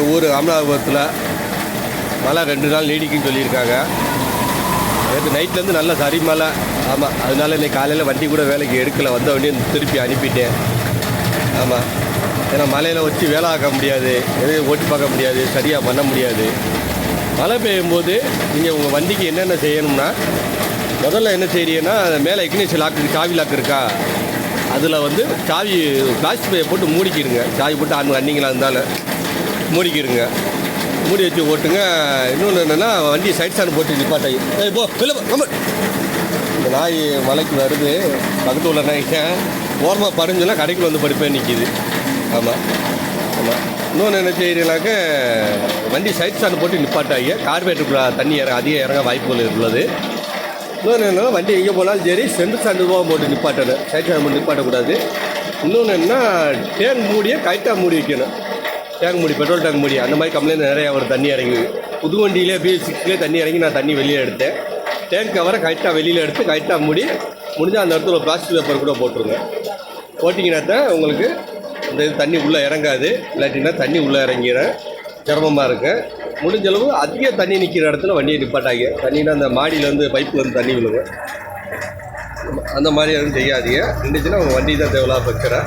எங்கள் ஊர் அமலாபுரத்தில் மழை ரெண்டு நாள் நீடிக்குன்னு சொல்லியிருக்காங்க. நேற்று நைட்லேருந்து நல்ல சரி மழை. ஆமாம் அதனால இன்னைக்கு காலையில் வண்டி கூட வேலைக்கு எடுக்கலை. வந்த வண்டியை திருப்பி அனுப்பிட்டேன். ஆமாம் ஏன்னா மலையில் வச்சு வேலை ஆக்க முடியாது. எதையும் ஓட்டி பார்க்க முடியாது. சரியாக பண்ண முடியாது. மழை பெய்யும்போது நீங்கள் உங்கள் வண்டிக்கு என்னென்ன செய்யணும்னா முதல்ல என்ன செய்றீங்கன்னா மேலே இக்னிஷன் லாக்கு சாவி லாக்கு இருக்கா? அதில் வந்து சாவி பிளாஸ்டிக் பையை போட்டு மூடிக்கிடுங்க. சாவி போட்டு ஆண் அன்னிங்களா இருந்தாலும். மூடிக்கிடுங்க. மூடி வச்சு ஓட்டுங்க. இன்னொன்று என்னென்னா வண்டி சைட் ஸ்டாண்ட் போட்டு நிப்பாட்டாயி ஏய் போ வெளில போ இந்த நாய் மலைக்கு வருது. பக்கத்து உள்ள நாய்க்கு ஓரமாக படுஞ்சுன்னா கடைக்கு வந்து படிப்பேன் நிற்கிது ஆமாம் ஆமாம் இன்னொன்று என்ன செய்யறீங்கனாக்க வண்டி சைட் ஸ்டாண்ட் போட்டு நிப்பாட்டாங்க கார்பரேட்டுக்குள்ள தண்ணி இறங்க அதிக இறங்க வாய்ப்புகள் உள்ளது. இன்னொன்று என்னென்னா வண்டி எங்கே போனாலும் சரி சென்டர் சாண்டு போக போட்டு நிப்பாட்டணும். சைட் ஸ்டாண்ட் போட்டு நிப்பாட்டக்கூடாது. இன்னொன்று என்ன டேன் மூடியே கைட்டாக மூடி வைக்கணும். டேங்க் மூடி பெட்ரோல் டேங்க் மூடி அந்த மாதிரி கம்ப்ளைண்ட் நிறையா வரும் தண்ணி இறங்கி புது வண்டியிலே பி சிக்ஸ்லேயே தண்ணி இறங்கி நான் தண்ணி வெளியில் எடுத்தேன். டேங்க் கவரை கரெக்டாக வெளியில் எடுத்து கரெக்டாக மூடி முடிஞ்சால் அந்த இடத்துல ஒரு பிளாஸ்டிக் பேப்பர் கூட போட்டுருங்க. போட்டிங்கன்னா தான் உங்களுக்கு இந்த இது தண்ணி உள்ளே இறங்காது. இல்லாட்டினா தண்ணி உள்ளே இறங்கிடும். சிரமமாக இருக்கு முடிஞ்ச அளவு அதிக தண்ணி நிற்கிற இடத்துல வண்டியை நிப்பாட்டாங்க தண்ணினா அந்த மாடியிலேருந்து பைப்புலேருந்து தண்ணி விழுங்க அந்த மாதிரி எதுவும் செய்யாதீங்க. இருந்துச்சுன்னா உங்கள் வண்டி தான் தேவையில்லாத பிரச்சனை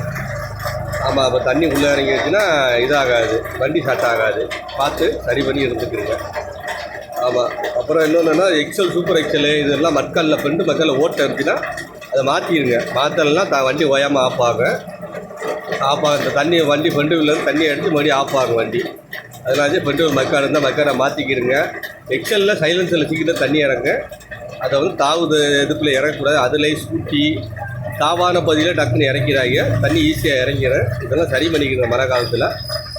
ஆமாம் அப்போ தண்ணி உள்ளே இறங்கிடுச்சுன்னா இதாகாது. வண்டி ஸ்டார்ட் ஆகாது. பார்த்து சரி பண்ணி இருந்துக்கிறீங்க. ஆமாம் அப்புறம் இன்னொன்றுனா எக்ஸல் சூப்பர் எக்ஸல் இதெல்லாம் மக்களில் ஃப்ரெண்டு மக்களில் ஓட்டை இருந்துச்சுன்னா அதை மாற்றிடுங்க மாற்றலாம் தான் வண்டி ஓயாமல் ஆஃப் ஆகும். ஆஃப் ஆகும் இந்த தண்ணி வண்டி ஃப்ரெண்டுலேருந்து தண்ணி எடுத்து மறுபடியும் ஆஃப் ஆகும் வண்டி. அதனால ஃப்ரெண்டு மக்காடு இருந்தால் மக்காரை மாற்றிக்கிடுங்க எக்ஸலில் சைலன்ஸில் சீக்கிரம் தண்ணி இறங்க. அதை வந்து தாவுது இதுக்குள்ளே இறங்கக்கூடாது. அதுலேயே ஸ்கூட்டி தாவான பகுதியில் டக்குன்னு இறக்கிறாங்க. தண்ணி ஈஸியாக இறங்கிடும் இதெல்லாம் சரி பண்ணிக்கிறேன் மழை காலத்தில்.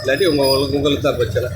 இல்லாட்டி உங்கள் உங்களுக்கு உங்களுக்கு தான் பிரச்சனை.